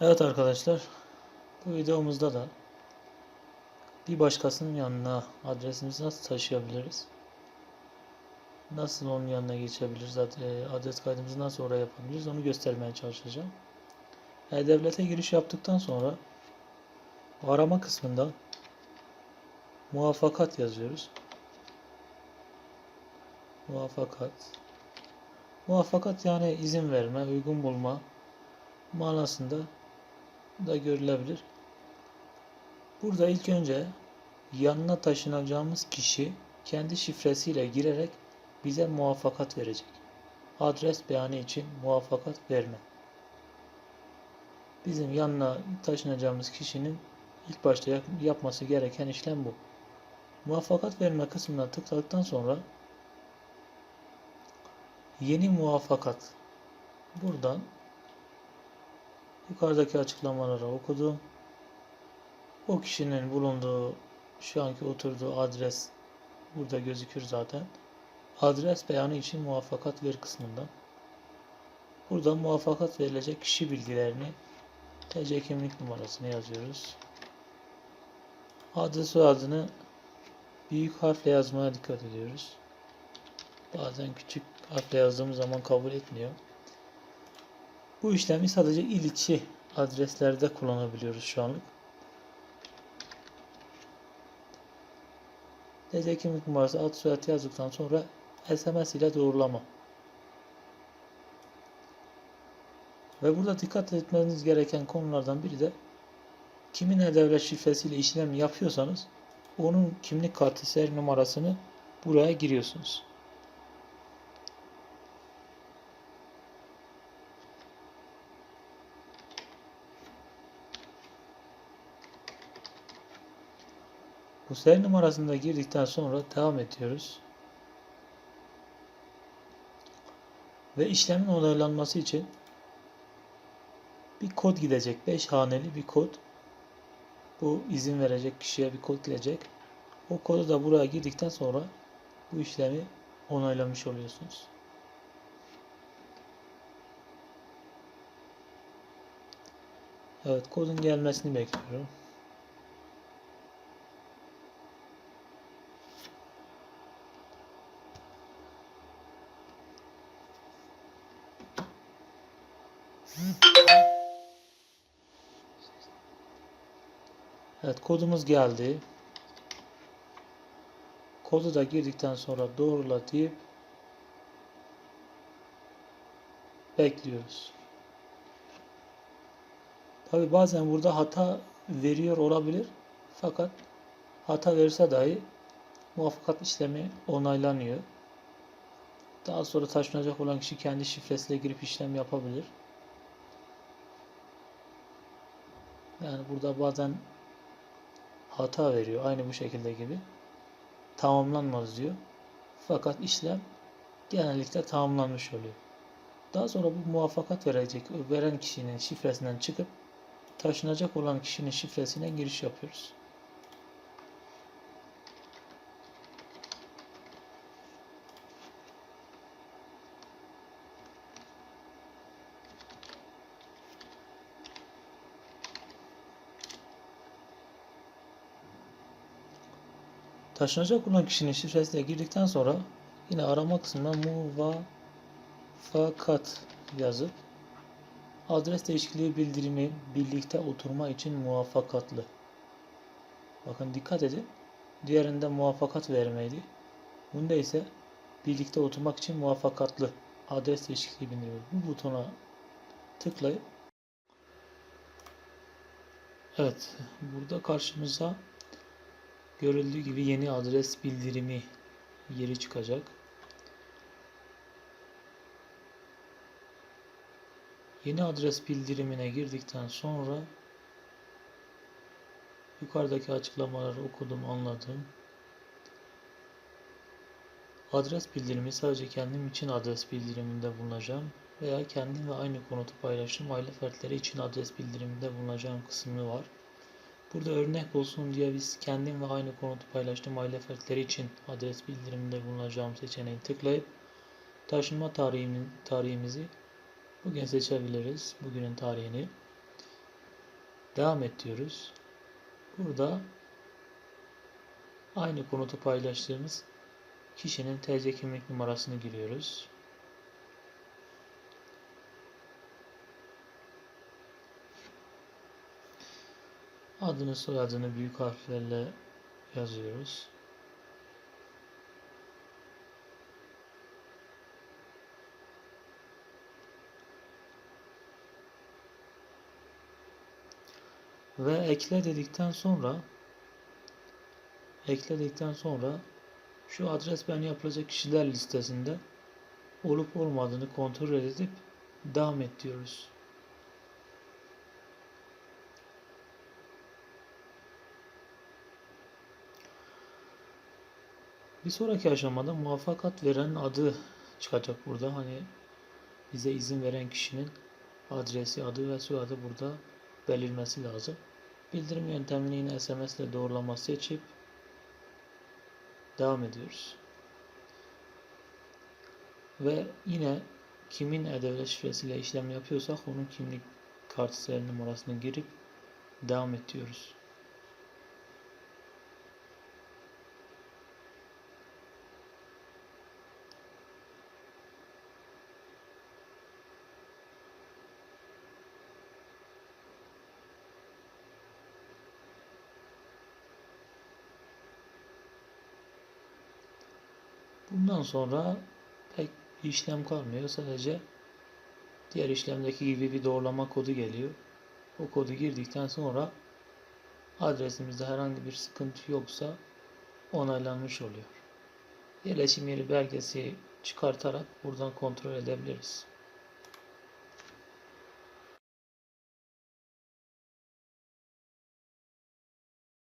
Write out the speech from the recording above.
Evet arkadaşlar, bu videomuzda da bir başkasının yanına adresimizi nasıl taşıyabiliriz? Nasıl onun yanına geçebiliriz? e, Adres kaydımızı nasıl oraya yapabiliriz? Onu göstermeye çalışacağım. E-Devlet'e giriş yaptıktan sonra arama kısmında muvaffakat yazıyoruz. Muvaffakat. Muvaffakat yani izin verme, uygun bulma manasında da görülebilir. Burada ilk önce yanına taşınacağımız kişi kendi şifresiyle girerek bize muvaffakat verecek. Adres beyanı için muvaffakat verme. Bizim yanına taşınacağımız kişinin ilk başta yap- yapması gereken işlem bu. Muvaffakat verme kısmına tıkladıktan sonra yeni muvaffakat buradan yukarıdaki açıklamaları okudum. O kişinin bulunduğu şu anki oturduğu adres burada gözükür zaten. Adres beyanı için muvaffakat ver kısmından. Burada muvaffakat verilecek kişi bilgilerini TC kimlik numarasını yazıyoruz. Adı soyadını büyük harfle yazmaya dikkat ediyoruz. Bazen küçük harfle yazdığımız zaman kabul etmiyor. Bu işlemi sadece il içi adreslerde kullanabiliyoruz şu anlık. TC kimlik numarası ad soyad yazdıktan sonra SMS ile doğrulama. Ve burada dikkat etmeniz gereken konulardan biri de kimin e-devlet şifresiyle işlem yapıyorsanız onun kimlik kartı seri numarasını buraya giriyorsunuz. Bu seri numarasını da girdikten sonra devam ediyoruz. Ve işlemin onaylanması için bir kod gidecek. 5 haneli bir kod. Bu izin verecek kişiye bir kod gidecek. O kodu da buraya girdikten sonra bu işlemi onaylamış oluyorsunuz. Evet kodun gelmesini bekliyorum. Evet kodumuz geldi. Kodu da girdikten sonra doğrula deyip bekliyoruz. Tabi bazen burada hata veriyor olabilir. Fakat hata verirse dahi muvaffakat işlemi onaylanıyor. Daha sonra taşınacak olan kişi kendi şifresiyle girip işlem yapabilir. Yani burada bazen hata veriyor. Aynı bu şekilde gibi. Tamamlanmaz diyor. Fakat işlem genellikle tamamlanmış oluyor. Daha sonra bu muvaffakat verecek, veren kişinin şifresinden çıkıp taşınacak olan kişinin şifresine giriş yapıyoruz. Taşınacak olan kişinin şifresiyle girdikten sonra yine arama kısmına muvaffakat yazıp adres değişikliği bildirimi birlikte oturma için muvaffakatlı. Bakın dikkat edin. Diğerinde muvaffakat vermeydi. Bunda ise birlikte oturmak için muvaffakatlı adres değişikliği bildirimi. Bu butona tıklayıp Evet, burada karşımıza Görüldüğü gibi yeni adres bildirimi yeri çıkacak. Yeni adres bildirimine girdikten sonra yukarıdaki açıklamaları okudum, anladım. Adres bildirimi sadece kendim için adres bildiriminde bulunacağım veya kendim ve aynı konutu paylaştığım aile fertleri için adres bildiriminde bulunacağım kısmı var. Burada örnek olsun diye biz kendim ve aynı konutu paylaştığım aile fertleri için adres bildiriminde bulunacağım seçeneği tıklayıp taşınma tarihimin, tarihimizi bugün seçebiliriz. Bugünün tarihini. Devam et diyoruz. Burada aynı konutu paylaştığımız kişinin TC kimlik numarasını giriyoruz. Adını soyadını büyük harflerle yazıyoruz. Ve ekle dedikten sonra ekle dedikten sonra şu adres beğeni yapılacak kişiler listesinde olup olmadığını kontrol edip devam et diyoruz. Bir sonraki aşamada muvaffakat veren adı çıkacak burada. Hani bize izin veren kişinin adresi, adı ve soyadı burada belirmesi lazım. Bildirim yöntemini yine SMS ile doğrulama seçip devam ediyoruz. Ve yine kimin e-devlet şifresiyle işlem yapıyorsak onun kimlik kart seri numarasını girip devam et Bundan sonra pek işlem kalmıyor. Sadece diğer işlemdeki gibi bir doğrulama kodu geliyor. O kodu girdikten sonra adresimizde herhangi bir sıkıntı yoksa onaylanmış oluyor. Yerleşim yeri belgesi çıkartarak buradan kontrol edebiliriz.